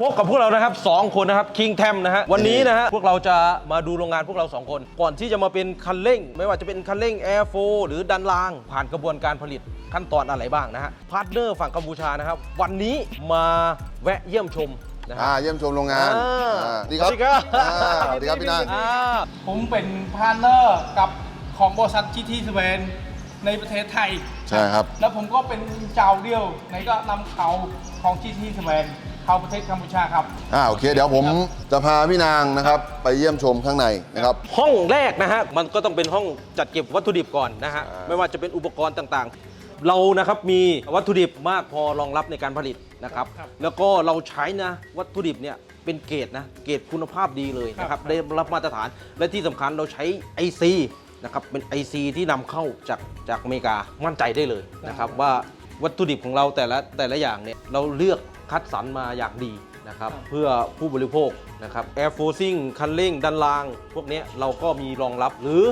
พบกับพวกเรานะครับสองคนนะครับคิงแทมนะฮะวันนี้นะฮะพวกเราจะมาดูโรงงานพวกเราสองคน ก่อนที่จะมาเป็นคันเร่ง ไม่ว่าจะเป็นคันเร่ง Air 4หรือดันราง ผ่านกระบวนการผลิตขั้นตอนอะไรบ้างนะฮะพาร์ทเนอร์ฝั่งกัมพูชานะครับ วันนี้มาแวะเยี่ยมชมนะอ่าฮะเยี่ยมชมโรงงานอ่าอ่าสวัสดีครับ อ่าสวัสดีครับพี่นาง อ่า ผมเป็นพาร์ทเนอร์กับของบริษัท GT สเวนในประเทศไทย ใช่ครับ แล้วผมก็เป็นเจ้าเดียวในก็นำเขาของ GT สเวน เข้าประเทศกัมพูชาครับ อ่าโอเค เดี๋ยวผมจะพาพี่นางนะครับ ไปเยี่ยมชมข้างในนะครับ ห้องแรกนะฮะมันก็ต้องเป็นห้องจัดเก็บวัตถุดิบก่อนนะฮะอ่าไม่ว่าจะเป็นอุปกรณ์ต่างๆ เรานะครับมีวัตถุดิบมากพอรองรับในการผลิตนะครับครับแล้วก็เราใช้นะวัตถุดิบเนี่ยเป็นเกรดนะเกรดคุณภาพดีเลยนะคครัรับบได้รับมาตรฐานและที่สำคัญเราใช้ IC นะครับเป็น IC ที่นำเข้าจากจากอเมริกามั่นใจได้เลยนะครับว่าวัตถุดิบของเราแต่ละแต่ละอย่างเนี่ยเราเลือก คัดสรรมาอย่างดีนะครับครับเพื่อผู้บริโภคนะครับ Air Forcing คันเร่งดันราง พวกเนี้ยเราก็มีรองรับหรือ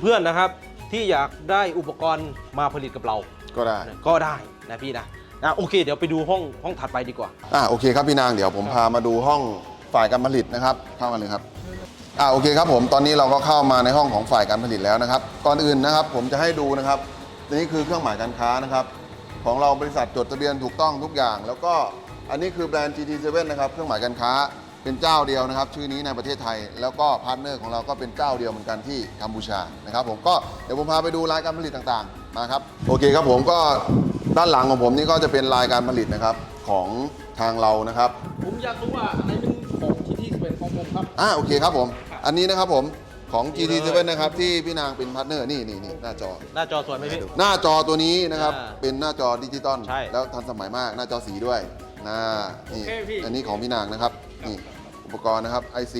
เพื่อนๆนะครับ ที่อยากได้อุปกรณ์มาผลิตกับเราก็ได้ก็ได้นะพี่นะนะโอเค เดี๋ยวไปดูห้องห้องถัดไปดีกว่าอ่าโอเคครับพี่นางเดี๋ยวผมพามาดูห้องฝ่ายการผลิตนะครับเข้ามาเลยครับอ่าโอเคครับผมตอนนี้เราก็เข้ามาในห้องของฝ่ายการผลิตแล้วนะครับ ก่อนอื่นนะครับผมจะให้ดูนะครับนี่คือเครื่องหมายการค้านะครับ ของเราบริษัทจดทะเบียนถูกต้องทุกอย่าง แล้วก็ อันนี้คือแบรนด์ GT7 นะครับ เครื่องหมายการค้าเป็นเจ้าเดียวนะครับ ชื่อนี้ในประเทศไทย แล้วก็พาร์ทเนอร์ของเราก็เป็นเจ้าเดียวเหมือนกันที่กัมพูชานะครับผมก็เดี๋ยวผมพาไปดูรายการผลิตต่างๆมาครับโอเคครับผมก็ด้านหลังของผมนี่ก็จะเป็นรายการผลิตนะครับของทางเรานะครับผมอยากรู้ว่าอันไหนเป็นของ GT สเวนของผมครับอ่าโอเคครับผมครับอันนี้นะครับผมของนี่เลย GT7 นะครับที่พี่นางเป็นพาร์ทเนอร์นี่นี่นี่หน้าจอ หน้าจอสวยไหมพี่ หน้าจอตัวนี้นะครับอ่าเป็นหน้าจอดิจิตอลใช่ แล้วทันสมัยมากหน้าจอสีด้วย นะนี่โอเคพี่ อันนี้ของพี่นางนะครับนี่อุปกรณ์นะครับ IC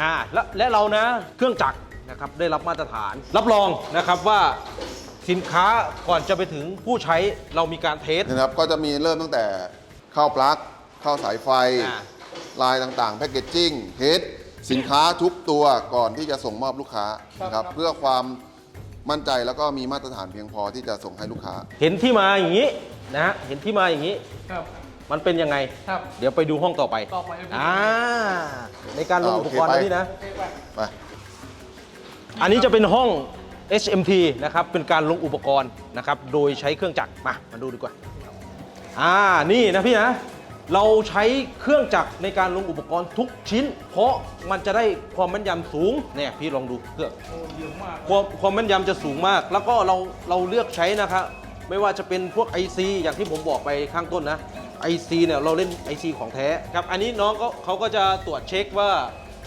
อ่าและและเรานะเครื่องจักรนะครับได้รับมาตรฐาน รับรองนะครับว่าสินค้าก่อนจะไปถึงผู้ใช้เรามีการเทส นะครับก็จะมีเริ่มตั้งแต่เข้าปลั๊กเข้าสายไฟ อ่า ลายต่างๆ แพคเกจจิ้งเทสสินค้าทุกตัวก่อนที่จะส่งมอบลูกค้านะครับครับเพื่อความมั่นใจแล้วก็มีมาตรฐานเพียงพอที่จะส่งให้ลูกค้า เห็นที่มาอย่างนี้นะฮะเห็นที่มาอย่างนี้ ครับ มันเป็นยังไง ครับ เดี๋ยวไปดูห้องต่อไปต่อไปเลยพี่อ่าในการลงอ่าอุโอปเคกรณ์ไป นะพี่นะ โอเคไปไป อันนี้จะเป็นห้อง HMT นะครับ เป็นการลงอุปกรณ์นะครับ โดยใช้เครื่องจักร มา มาดูดีกว่า อ่า นี่นะพี่นะ เราใช้เครื่องจักรในการลงอุปกรณ์ทุกชิ้น เพราะมันจะได้ความแม่นยำสูง เนี่ยพี่ลองดูเครื่อง โอ้เยอะมาก ความความแม่นยำจะสูงมาก แล้วก็เราเราเลือกใช้นะครับ ไม่ว่าจะเป็นพวก IC อย่างที่ผมบอกไปข้างต้นนะ IC เนี่ยเราเล่น IC ของแท้ครับอันนี้น้องก็เขาก็จะตรวจเช็คว่า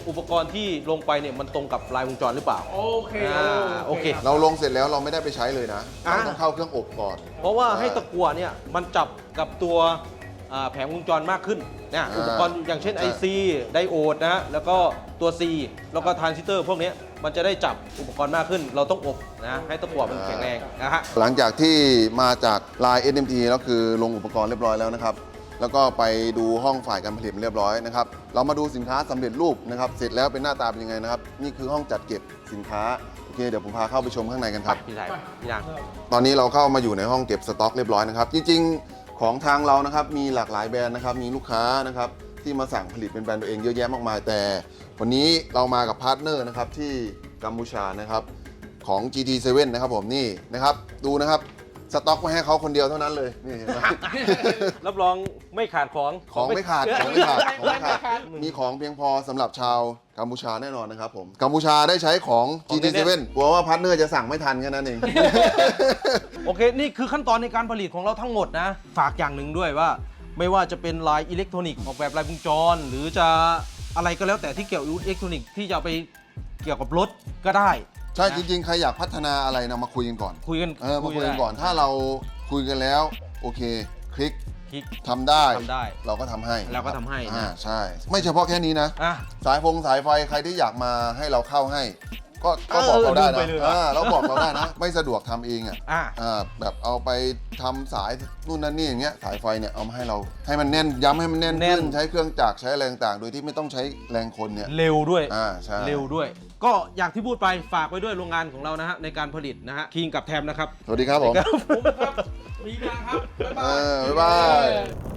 อุปกรณ์ที่ลงไปเนี่ยมันตรงกับลายวงจรหรือเปล่า โอเคอ่าโอเค รับ เราลงเสร็จแล้วเราไม่ได้ไปใช้เลยนะอ่าเราต้องเข้าเครื่องอบก่อนเพราะว่าให้ตะกั่วเนี่ยมันจับกับตัวอ่า แผงวงจรมากขึ้นเนี่ยอ่าอุปกรณ์อย่างเช่นใช่ IC ไดโอดนะแล้วก็ตัว C แล้วก็ทรานซิสเตอร์พวกเนี้ยมันจะได้จับอุปกรณ์มากขึ้น เราต้องอบนะให้ตะกั่วมันแข็งแรงนะฮะหลังจากที่มาจากลาย SMT แล้วคือลงอุปกรณ์เรียบร้อยแล้วนะครับแล้วก็ไปดูห้องฝ่ายการผลิตเรียบร้อยนะครับ เรามาดูสินค้าสำเร็จรูปนะครับ เสร็จแล้วเป็นหน้าตาเป็นยังไงนะครับ นี่คือห้องจัดเก็บสินค้า โอเค เดี๋ยวผมพาเข้าไปชมข้างในกันครับ พี่ชายพี่นางตอนนี้เราเข้ามาอยู่ในห้องเก็บสต็อกเรียบร้อยนะครับ จริงๆ ของทางเรานะครับมีหลากหลายแบรนด์นะครับมีลูกค้านะครับที่มาสั่งผลิตเป็นแบรนด์ตัวเองเยอะแยะมากมายแต่ วันนี้เรามากับพาร์ทเนอร์นะครับที่กัมพูชานะครับของ GT7 นะครับผมนี่นะครับดูนะครับสต็อกไม่ให้เขาคนเดียวเท่านั้นเลยนี่เห็นไหม รับรองไม่ขาดของของไม่ขาดของไม่ขาดของไม่ขาดมีของเพียงพอสำหรับชาวกัมพูชาแน่นอนนะครับผมกัมพูชาได้ใช้ของ GT7 กลัวว่าพาร์ทเนอร์จะสั่งไม่ทันแค่นั้นเองโอ เค นี่คือขั้นตอนในการผลิตของเราทั้งหมดนะ ฝากอย่างหนึ่งด้วยว่า ไม่ว่าจะเป็นลายอิเล็กทรอนิกส์ออกแบบลายวงจร หรือจะอะไรก็แล้วแต่ที่เกี่ยวกับอิเล็กทรอนิกส์ที่จะเอาไปเกี่ยวกับรถก็ได้ ใช่จริงๆ ใครอยากพัฒนาอะไรนะมาคุยกันก่อน คุยกันเออมาคุยกันได้ก่อน ถ้าเราคุยกันแล้ว โอเค คลิกคลิก ทำได้ ทำได้เราก็ทำให้เราก็ทำให้นะ อ่าใช่ ไม่เฉพาะแค่นี้นะ อะ สายฟงสายไฟใครที่อยากมาให้เราเข้าให้ ก็ก็เออบอกเราได้ลืมไปนะเลยว่ะอ่าเราบอกเราได้นะ ไม่สะดวกทำเองอะอะ อ่าแบบเอาไปทำสายนู่นนั่นนี่อย่างเงี้ยสายไฟเนี่ยเอามาให้เราให้มันแน่นย้ำให้มันแน่นขึ้นใช้เครื่องจักรใช้อะไรต่างๆโดยที่ไม่ต้องใช้แรงคนเนี่ยเร็วด้วย อ่าใช่ เร็วด้วย ก็อย่างที่พูดไปฝากไว้ด้วยโรงงานของเรานะฮะในการผลิตนะฮะคิงกับแทมนะครับ สวัสดีครับผม ครับ ผมครับ มีงานครับ บ๊ายเอบายอบ๊ายบาย